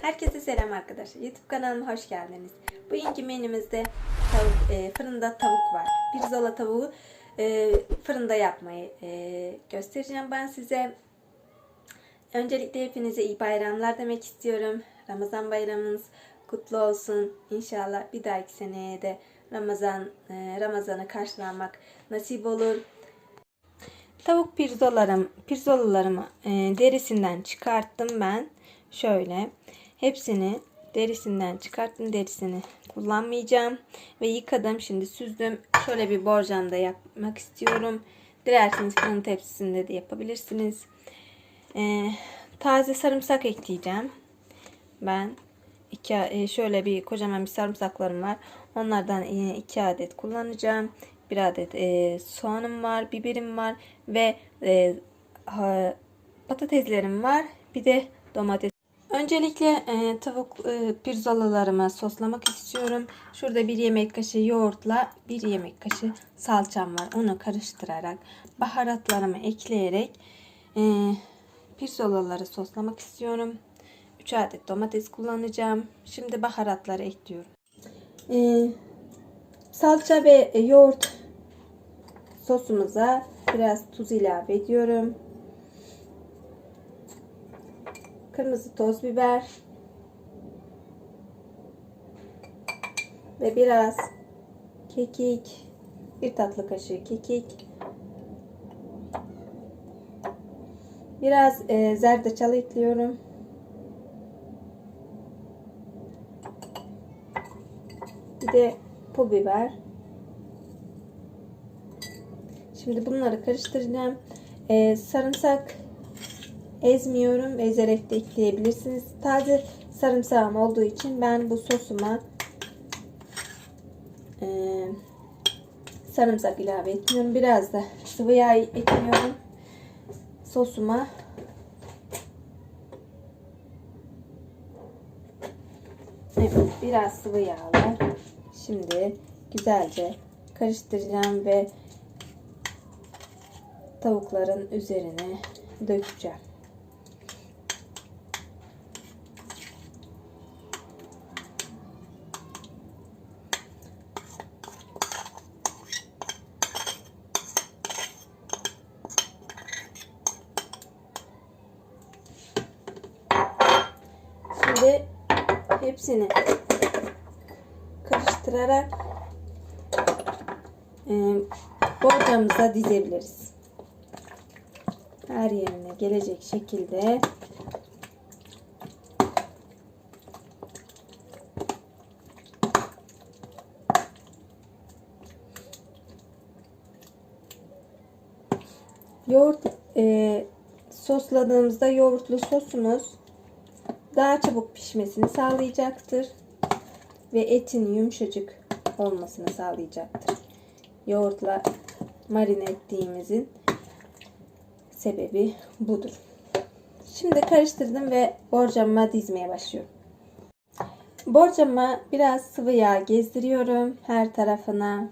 Herkese selam arkadaşlar. YouTube kanalıma hoş geldiniz. Bugünkü menümüzde tavuk, e, fırında tavuk var. Pirzola tavuğu e, fırında yapmayı e, göstereceğim ben size. Öncelikle hepinize iyi bayramlar demek istiyorum. Ramazan bayramınız kutlu olsun. İnşallah bir dahaki seneye de Ramazan e, Ramazan'ı karşılamak nasip olur. Tavuk pirzolalarım, pirzolalarımı e, derisinden çıkarttım ben. Şöyle hepsini derisinden çıkarttım. Derisini kullanmayacağım. Ve yıkadım. Şimdi süzdüm. Şöyle bir borcamda yapmak istiyorum. Dilerseniz fırın tepsisinde de yapabilirsiniz. E, taze sarımsak ekleyeceğim. Ben iki, e, şöyle bir kocaman bir sarımsaklarım var. Onlardan e, iki adet kullanacağım. Bir adet e, soğanım var, biberim var ve e, ha, patateslerim var. Bir de domates. Öncelikle e, tavuk e, pirzolalarımı soslamak istiyorum. Şurada bir yemek kaşığı yoğurtla bir yemek kaşığı salçam var. Onu karıştırarak baharatlarımı ekleyerek e, pirzolaları soslamak istiyorum. 3 adet domates kullanacağım. Şimdi baharatları ekliyorum. E, salça ve e, yoğurt sosumuza biraz tuz ilave ediyorum. Kırmızı toz biber ve biraz kekik, bir tatlı kaşığı kekik, biraz e, zerdeçal ekliyorum. Bir de pul biber. Şimdi bunları karıştıracağım. Ee, sarımsak ezmiyorum. Ezerek de ekleyebilirsiniz. Taze sarımsağım olduğu için ben bu sosuma e, sarımsak ilave etmiyorum. Biraz da sıvı yağ ekliyorum. Sosuma Evet, biraz sıvı yağla. Şimdi güzelce karıştıracağım ve tavukların üzerine dökeceğim. Şimdi hepsini karıştırarak e, borcamıza dizebiliriz. Her yerine gelecek şekilde yoğurt e, sosladığımızda yoğurtlu sosumuz daha çabuk pişmesini sağlayacaktır ve etin yumuşacık olmasını sağlayacaktır. Yoğurtla marine ettiğimizin sebebi budur. Şimdi karıştırdım ve borcamıma dizmeye başlıyorum. Borcama biraz sıvı yağ gezdiriyorum her tarafına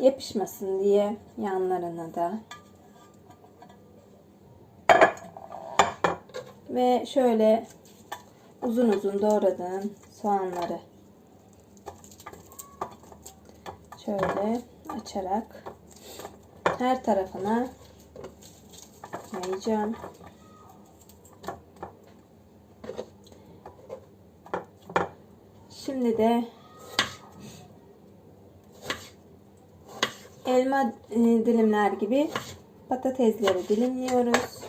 yapışmasın diye yanlarına da. Ve şöyle uzun uzun doğradığım soğanları şöyle açarak her tarafına yayacağım. Şimdi de elma e, dilimler gibi patatesleri dilimliyoruz.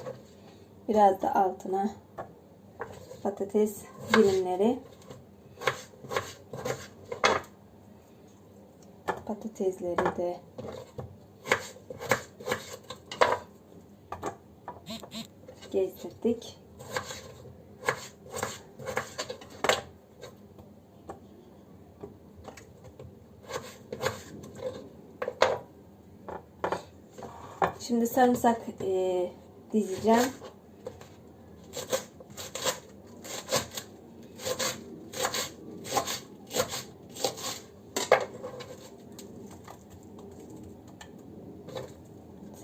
Biraz da altına patates dilimleri patatesleri de gezdirdik. Şimdi sarımsak e, dizeceğim.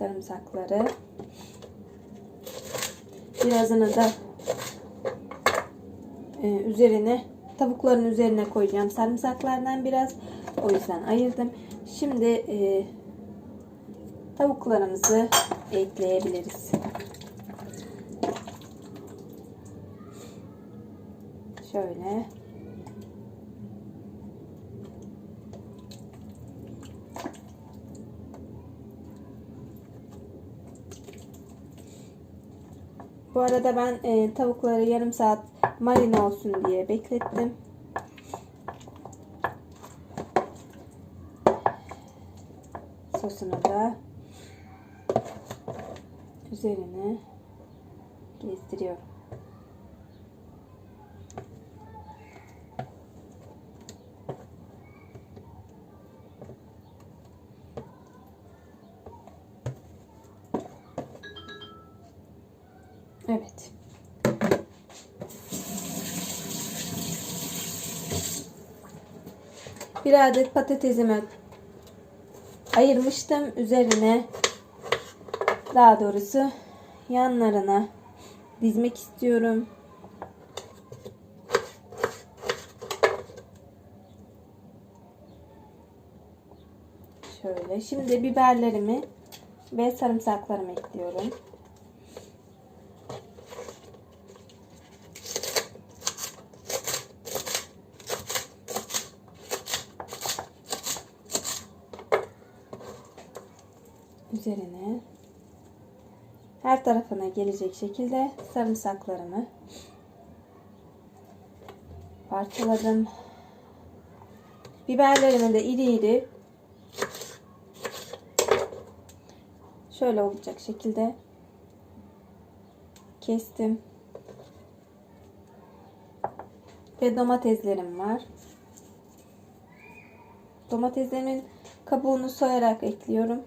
Sarımsakları. Birazını da e, üzerine tavukların üzerine koyacağım sarımsaklardan biraz. O yüzden ayırdım. Şimdi e, tavuklarımızı ekleyebiliriz. Şöyle. Bu arada ben e, tavukları yarım saat marine olsun diye beklettim. Sosunu da üzerine gezdiriyorum. Evet. Bir adet patatesimi ayırmıştım. Üzerine daha doğrusu yanlarına dizmek istiyorum. Şöyle. Şimdi biberlerimi ve sarımsaklarımı ekliyorum. Üzerine her tarafına gelecek şekilde sarımsaklarımı parçaladım. Biberlerimi de iri iri şöyle olacak şekilde kestim. Ve domateslerim var. Domateslerimin kabuğunu soyarak ekliyorum.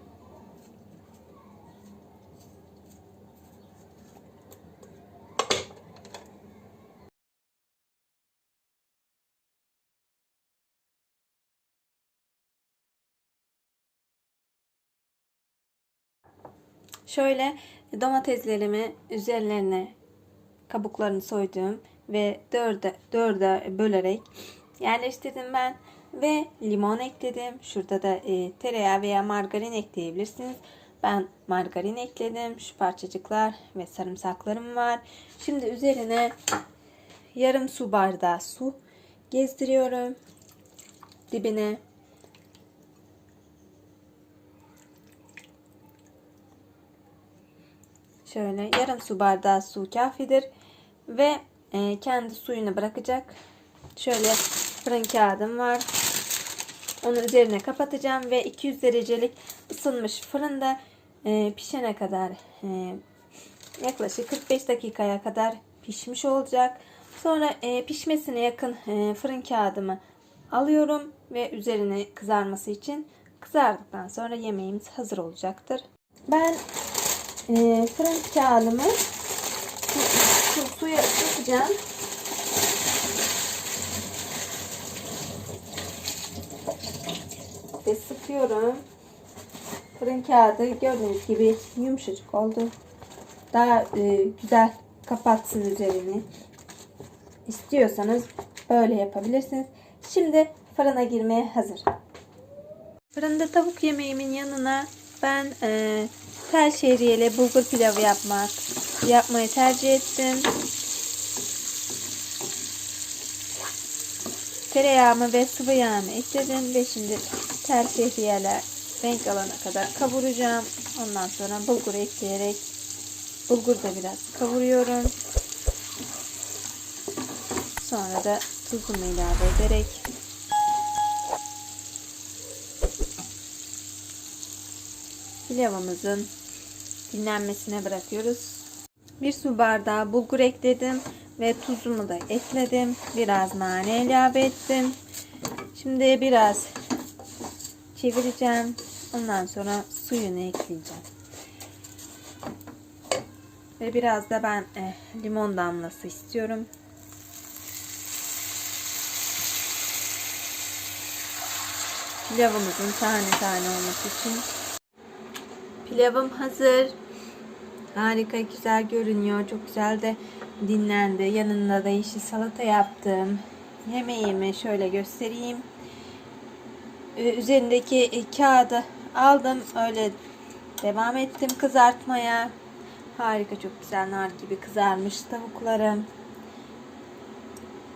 Şöyle domateslerimi üzerlerine kabuklarını soydum ve dörde, dörde bölerek yerleştirdim ben ve limon ekledim. Şurada da e, tereyağı veya margarin ekleyebilirsiniz. Ben margarin ekledim. Şu parçacıklar ve sarımsaklarım var. Şimdi üzerine yarım su bardağı su gezdiriyorum. Dibine Şöyle yarım su bardağı su kafidir. Ve e, kendi suyunu bırakacak. Şöyle fırın kağıdım var. Onu üzerine kapatacağım ve 200 derecelik ısınmış fırında e, pişene kadar e, yaklaşık 45 dakikaya kadar pişmiş olacak. Sonra e, pişmesine yakın e, fırın kağıdımı alıyorum ve üzerine kızarması için kızardıktan sonra yemeğimiz hazır olacaktır. Ben e, fırın kağıdımı su, su, suya sıkacağım. Ve sıkıyorum. Fırın kağıdı gördüğünüz gibi yumuşacık oldu. Daha e, güzel kapatsın üzerini. İstiyorsanız böyle yapabilirsiniz. Şimdi fırına girmeye hazır. Fırında tavuk yemeğimin yanına ben e, tel şehriyeli bulgur pilavı yapmak yapmayı tercih ettim. Tereyağımı ve sıvı yağımı ekledim ve şimdi tel şehriyeler renk alana kadar kavuracağım. Ondan sonra bulgur ekleyerek bulgur da biraz kavuruyorum. Sonra da tuzumu ilave ederek pilavımızın dinlenmesine bırakıyoruz. Bir su bardağı bulgur ekledim ve tuzumu da ekledim. Biraz nane ilave ettim. Şimdi biraz çevireceğim. Ondan sonra suyunu ekleyeceğim. Ve biraz da ben eh, limon damlası istiyorum. Pilavımızın tane tane olması için Pilavım hazır. Harika güzel görünüyor. Çok güzel de dinlendi. Yanında da yeşil salata yaptım. Yemeğimi şöyle göstereyim. Ee, Üzerindeki e, kağıdı aldım. Öyle devam ettim kızartmaya. Harika çok güzel nar gibi kızarmış tavuklarım.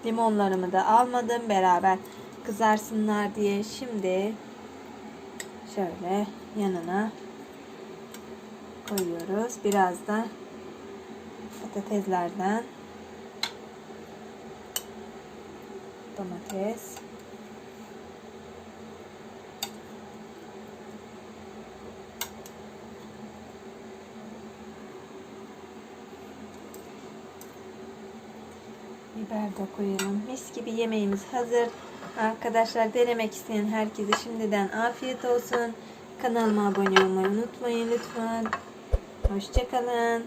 Limonlarımı da almadım beraber kızarsınlar diye. Şimdi şöyle yanına koyuyoruz. Biraz da patateslerden domates biber de koyalım. Mis gibi yemeğimiz hazır. Arkadaşlar denemek isteyen herkese şimdiden afiyet olsun. Kanalıma abone olmayı unutmayın lütfen. Hoşçakalın.